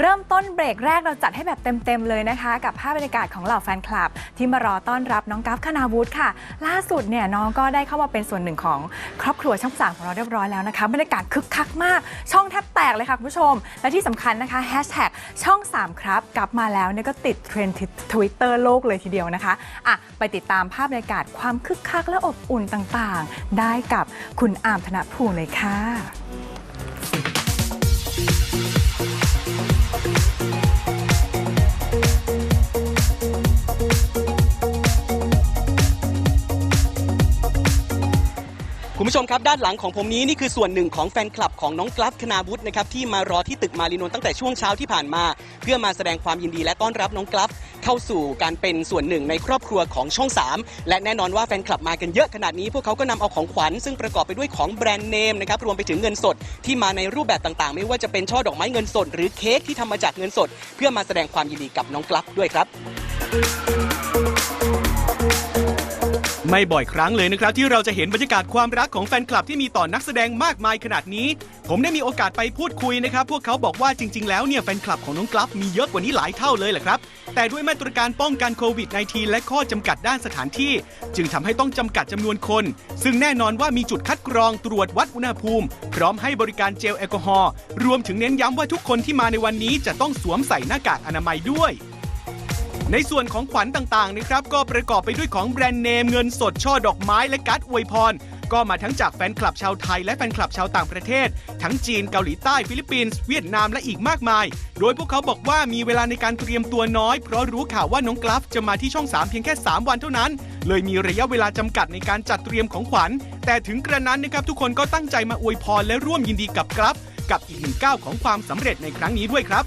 เริ่มต้นเบรกแรกเราจัดให้แบบเต็มๆเลยนะคะ กับภาพบรรยากาศของเหล่าแฟนคลับ ที่มารอต้อนรับน้องกัฟคณาวุฒิค่ะ ล่าสุดเนี่ยน้องก็ได้เข้ามาเป็นส่วนหนึ่งของครอบครัวช่องสามของเราเรียบร้อยแล้วนะคะบรรยากาศคึกคักมาก ช่องแทบแตกเลยค่ะคุณผู้ชม และที่สำคัญนะคะแฮชแท็กช่อง 3 ครับ กลับมาแล้วเนี่ยก็ติดเทรนด์ทวิตเตอร์โลกเลยทีเดียวนะคะอะไปติดตามภาพบรรยากาศความคึกคักและอบอุ่นต่างๆ ได้กับคุณอามธนภูเลยค่ะ ผู้ชมครับด้านหลังของผมนี้นี่คือส่วนหนึ่งของแฟนคลับของน้องกลัฟคณาวุฒินะครับที่มารอที่ตึกมารีนนท์ตั้งแต่ช่วงเช้าที่ผ่านมา เพื่อมาแสดงความยินดีและต้อนรับน้องกลัฟเข้าสู่การเป็นส่วนหนึ่งในครอบครัวของช่อง 3 และแน่นอนว่าแฟนคลับมากันเยอะขนาดนี้ พวกเขาก็นำเอาของขวัญซึ่งประกอบไปด้วยของแบรนด์เนมนะครับรวมไปถึงเงินสดที่มาในรูปแบบต่างๆ ไม่ว่าจะเป็นช่อดอกไม้เงินสด หรือเค้กที่ทำมาจากเงินสด เพื่อมาแสดงความยินดีกับน้องกลัฟด้วยครับ ไม่บ่อยครั้งเลยนะครับ ที่เราจะเห็นบรรยากาศความรักของแฟนคลับที่มีต่อนักแสดงมากมายขนาดนี้ ผมได้มีโอกาสไปพูดคุยนะครับ พวกเขาบอกว่าจริง ๆ แล้วเนี่ยแฟนคลับของน้องกลัฟมีเยอะกว่านี้หลายเท่าเลยแหละครับ แต่ด้วยมาตรการป้องกันโควิด -19 และข้อจำกัดด้านสถานที่ จึงทำให้ต้องจำกัดจำนวนคน ซึ่งแน่นอนว่ามีจุดคัดกรองตรวจวัดอุณหภูมิ พร้อมให้บริการเจลแอลกอฮอล์รวมถึงเน้นย้ำว่าทุกคนที่มาในวันนี้จะต้องสวมใส่หน้ากากอนามัยด้วย ในส่วนของขวัญต่างๆนะครับก็ประกอบไปด้วยของแบรนด์เนมเงินสดช่อดอกไม้และการ์ดอวยพร ก็มาทั้งจากแฟนคลับชาวไทยและแฟนคลับชาวต่างประเทศ ทั้งจีนเกาหลีใต้ฟิลิปปินส์เวียดนามและอีกมากมาย โดยพวกเขาบอกว่ามีเวลาในการเตรียมตัวน้อย เพราะรู้ข่าวว่าน้องกราฟจะมาที่ช่อง 3 เพียงแค่ 3 วันเท่านั้น เลยมีระยะเวลาจำกัดในการจัดเตรียมของขวัญ แต่ถึงกระนั้นนะครับทุกคนก็ตั้งใจมาอวยพรและร่วมยินดีกับกราฟกับอีกหนึ่งก้าวของความสำเร็จในครั้งนี้ด้วยครับ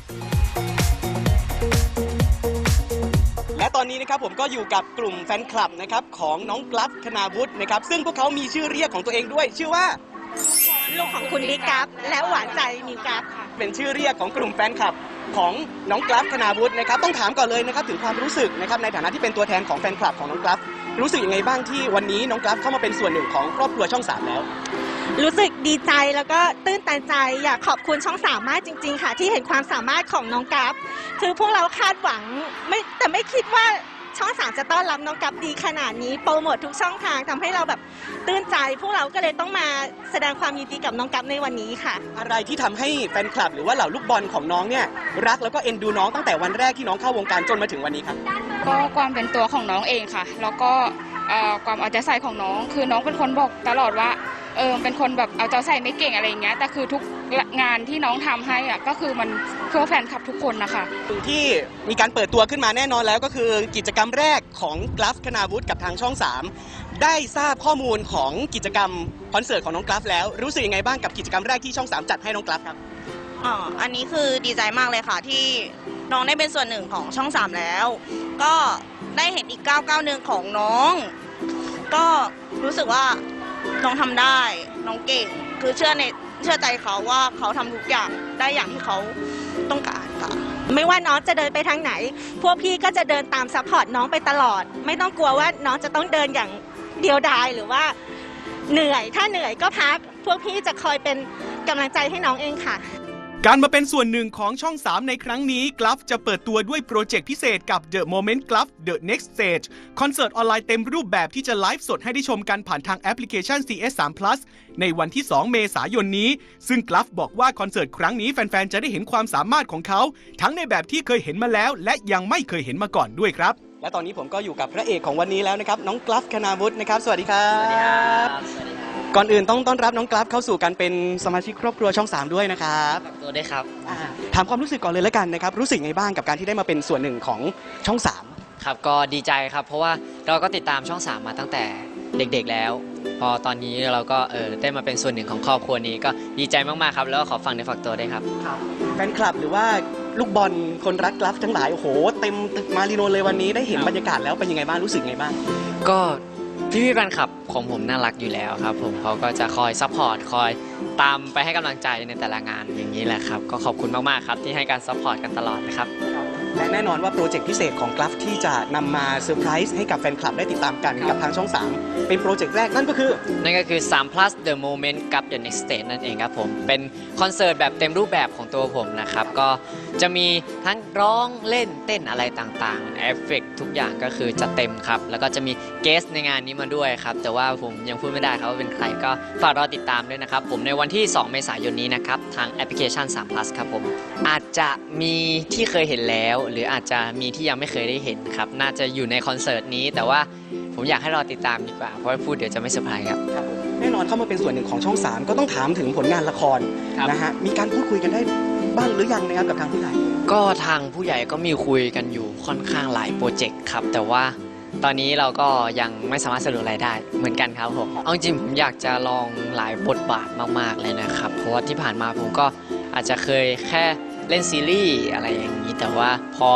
นนี้นะครับผมก็อยู่กับกลุ่มแฟนคลับนะครับของน้องกลัฟคณาวุฒินะครับซึ่งพวกเขามีชื่อเรียกของตัวเองด้วย ชื่อว่าลูกของคุณบิ๊กกัฟและหวานใจมิวกัฟค่ะ เป็นชื่อเรียกของกลุ่มแฟนคลับของน้องกลัฟคณาวุฒินะครับต้องถามก่อนเลยนะครับถึงความรู้สึกนะครับในฐานะที่เป็นตัวแทนของแฟนคลับของน้องกลัฟรู้สึกยังไงบ้างที่วันนี้น้องกลัฟเข้ามาเป็นส่วนหนึ่งของครอบครัวช่องสามแล้ว รู้สึกดีใจแล้วก็ตื้นตันใจอยากขอบคุณช่องสามมากจริง ๆ ค่ะ ที่เห็นความสามารถของน้องกัฟ คือพวกเราคาดหวังไม่แต่ไม่คิดว่าช่องสามจะต้อนรับน้องกัฟดีขนาดนี้โปรโมททุกช่องทางทำให้เราแบบตื้นใจ พวกเราก็เลยต้องมาแสดงความยินดีกับน้องกัฟในวันนี้ค่ะ อะไรที่ทำให้แฟนคลับ หรือว่าเหล่าลูกบอลของน้องเนี่ยรักแล้วก็เอ็นดูน้องตั้งแต่วันแรกที่น้องเข้าวงการจนมาถึงวันนี้ครับก็ความเป็นตัวของน้องเองค่ะ แล้วก็เอ่อความเอาใจใส่ของน้อง คือน้องเป็นคนบอกตลอดว่าเออเป็นคนแบบเอาใจใส่ไม่เก่งอะไรอย่างเงี้ยแต่คือทุก งานที่น้องทำให้อะก็คือมันเพื่อแฟนคลับทุกคนนะคะที่มีการเปิดตัวขึ้นมาแน่นอนแล้วก็คือกิจกรรมแรกของกราฟคณาวุฒิกับทางช่อง 3 ได้ทราบข้อมูลของกิจกรรมคอนเสิร์ตของน้องกราฟแล้วรู้สึกยังไงบ้างกับกิจกรรมแรกที่ช่อง 3 จัดให้น้องกราฟครับอ๋ออันนี้คือดีใจมากเลยค่ะที่น้องได้เป็นส่วนหนึ่งของช่องสามแล้ว ก็ได้เห็นอีกก้าวก้าวหนึ่งของน้อง ก็รู้สึกว่าน้องทำได้ น้องเก่ง คือเชื่อในเชื่อใจเขาว่าเขาทำทุกอย่างได้อย่างที่เขาต้องการค่ะ ไม่ว่าน้องจะเดินไปทางไหน พวกพี่ก็จะเดินตามซัพพอร์ตน้องไปตลอด ไม่ต้องกลัวว่าน้องจะต้องเดินอย่างเดียวดายหรือว่าเหนื่อย ถ้าเหนื่อยก็พัก พวกพี่จะคอยเป็นกำลังใจให้น้องเองค่ะ การมาเป็นส่วนหนึ่งของช่อง 3 ในครั้งนี้กลัฟจะเปิดตัวด้วยโปรเจกต์พิเศษกับ The Moment Glove The Next Stage คอนเสิร์ตออนไลน์เต็มรูปแบบที่จะไลฟ์สดให้ได้ชมกันผ่านทางแอปพลิเคชัน CS3 Plus ในวันที่ 2 เมษายนนี้ ซึ่งกลัฟบอกว่าคอนเสิร์ตครั้งนี้แฟน ๆ จะได้เห็นความสามารถของเขา ทั้งในแบบที่เคยเห็นมาแล้ว และยังไม่เคยเห็นมาก่อนด้วยครับ และตอนนี้ผมก็อยู่กับพระเอกของวันนี้แล้วนะครับน้องกราฟคณาวุฒินะครับสวัสดีครับสวัสดีครับ ก่อนอื่นต้องต้อนรับน้องกราฟเข้าสู่การเป็นสมาชิกครอบครัวช่อง 3 ด้วยนะครับฝากตัวด้วยครับอ่าถามความรู้สึกก่อนเลยแล้วกันนะครับ รู้สึกไงบ้างกับการที่ได้มาเป็นส่วนหนึ่งของช่อง 3 ครับก็ดีใจครับ เพราะว่าเราก็ติดตามช่อง 3 มาตั้งแต่เด็กๆแล้ว พอตอนนี้เราก็เออได้มาเป็นส่วนหนึ่งของครอบครัวนี้ก็ดีใจมากๆครับ แล้วก็ขอฟังในอฝากตัวด้วยครับ แฟนคลับหรือว่าลูกบอลคนรักกราฟทั้งหลายโอ้โหเต็มตึกมารีโนเลยวันนี้ได้เห็นครับ บรรยากาศแล้วเป็นยังไงบ้างรู้สึกไงบ้าง ก็ พี่พี่แฟนคลับของผมน่ารักอยู่แล้วครับ ผมเขาก็จะคอยซัพพอร์ตคอยตามไปให้กำลังใจในแต่ละงานอย่างนี้แหละครับ ก็ขอบคุณมากๆครับที่ให้การซัพพอร์ตกันตลอดนะครับ และแน่นอนว่าโปรเจกต์พิเศษของกราฟที่จะนำมาเซอร์ไพรส์ให้กับแฟนคลับได้ติดตามกันกับทางช่อง 3 เป็นโปรเจกต์แรกนั่นก็คือ นั่นก็คือ 3 plus the moment กับ the next stage นั่นเองครับผม เป็นคอนเสิร์ตแบบเต็มรูปแบบของตัวผมนะครับ ก็จะมีทั้งร้องเล่นเต้นอะไรต่างๆ เอฟเฟกทุกอย่างก็คือจะเต็มครับ แล้วก็จะมีเกสในงานนี้มาด้วยครับ แต่ว่าผมยังพูดไม่ได้ครับว่าเป็นใครก็ฝากรอติดตามด้วยนะครับ ผมในวันที่ 2 เมษายนนี้นะครับ ทางแอปพลิเคชัน3 plus ครับผม อาจจะมีที่เคยเห็นแล้วหรืออาจจะมีที่ยังไม่เคยได้เห็นครับ น่าจะอยู่ในคอนเสิร์ตนี้ แต่ว่าผมอยากให้รอติดตามดีกว่า เพราะว่าพูดเดี๋ยวจะไม่เซอร์ไพรส์ครับครับผมแน่นอนเข้ามาเป็นส่วนหนึ่งของช่อง 3 ก็ต้องถามถึงผลงานละครครับ นะฮะ มีการพูดคุยกันได้บ้างหรือยังนะครับกับทางผู้ใหญ่ก็ทางผู้ใหญ่ก็มีคุยกันอยู่ค่อนข้างหลายโปรเจกต์ครับ แต่ว่าตอนนี้เราก็ยังไม่สามารถสรุปอะไรได้เหมือนกันครับผมเอาจริงๆผมอยากจะลองหลายบทบาทมากๆเลยนะครับ เพราะว่าที่ผ่านมาผมก็อาจจะเคยแค่ เล่นซีรีส์อะไรอย่างนี้ แต่ว่าพอ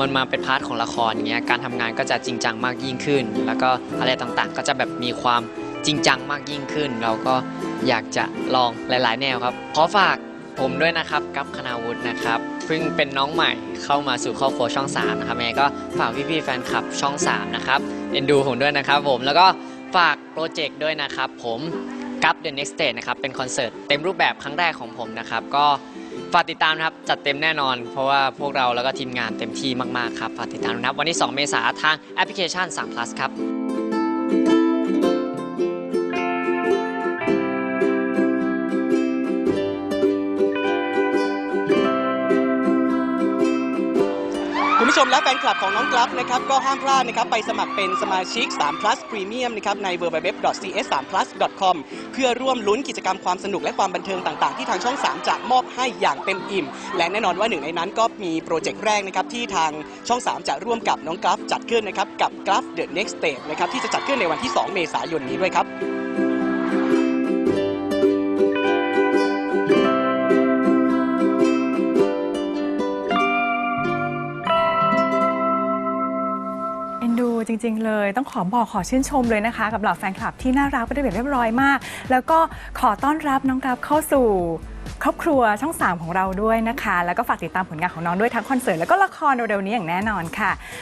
มันมาเป็นพาร์ทของละครอย่างเงี้ยการทำงานก็จะจริงจังมากยิ่งขึ้น แล้วก็อะไรต่างๆ ก็จะแบบมีความจริงจังมากยิ่งขึ้น เราก็อยากจะลองหลาย ๆ แนวครับขอฝากผมด้วยนะครับกับคณาวุฒินะครับเพิ่งเป็นน้องใหม่เข้ามาสู่ครอบครัวช่อง3นะครับยังไงก็ฝากพี่ๆแฟนคลับช่อง3นะครับเอ็นดูผมด้วยนะครับผมแล้วก็ฝากโปรเจกต์ด้วยนะครับผมกับ The Next Stage นะครับเป็นคอนเสิร์ตเต็มรูปแบบครั้งแรกของผมนะครับก็ ฝากติดตามนะครับ จัดเต็มแน่นอน เพราะว่าพวกเราแล้วก็ทีมงานเต็มที่มาก ๆ ครับ ฝากติดตามนะครับ วันที่ 2 เมษาทางแอปพลิเคชัน3 plus ครับ ชมและแฟนคลับของน้องกราฟนะครับก็ห้ามพลาดนะครับไปสมัครเป็นสมาชิก3 plus premium นะครับใน www.cs3plus.com เพื่อร่วมลุ้นกิจกรรมความสนุกและความบันเทิงต่าง ๆ ที่ทางช่อง 3 จะมอบให้อย่างเต็มอิ่ม และแน่นอนว่าหนึ่งในนั้นก็มีโปรเจกต์แรกนะครับที่ทางช่อง 3 จะร่วมกับน้องกราฟจัดขึ้นนะครับกับกราฟ The Next Stage นะครับที่จะจัดขึ้นในวันที่ 2 เมษายนนี้ด้วยครับ จริง ๆ เลย ต้องขอบอกขอชื่นชมเลยนะคะ กับเหล่าแฟนคลับที่น่ารักเป็นระเบียบเรียบร้อยมาก แล้วก็ขอต้อนรับน้องกราฟเข้าสู่ครอบครัวช่อง 3 ของเราด้วยนะคะ แล้วก็ฝากติดตามผลงานของน้องด้วยทั้งคอนเสิร์ตแล้วก็ละครเร็วๆนี้อย่างแน่นอนค่ะ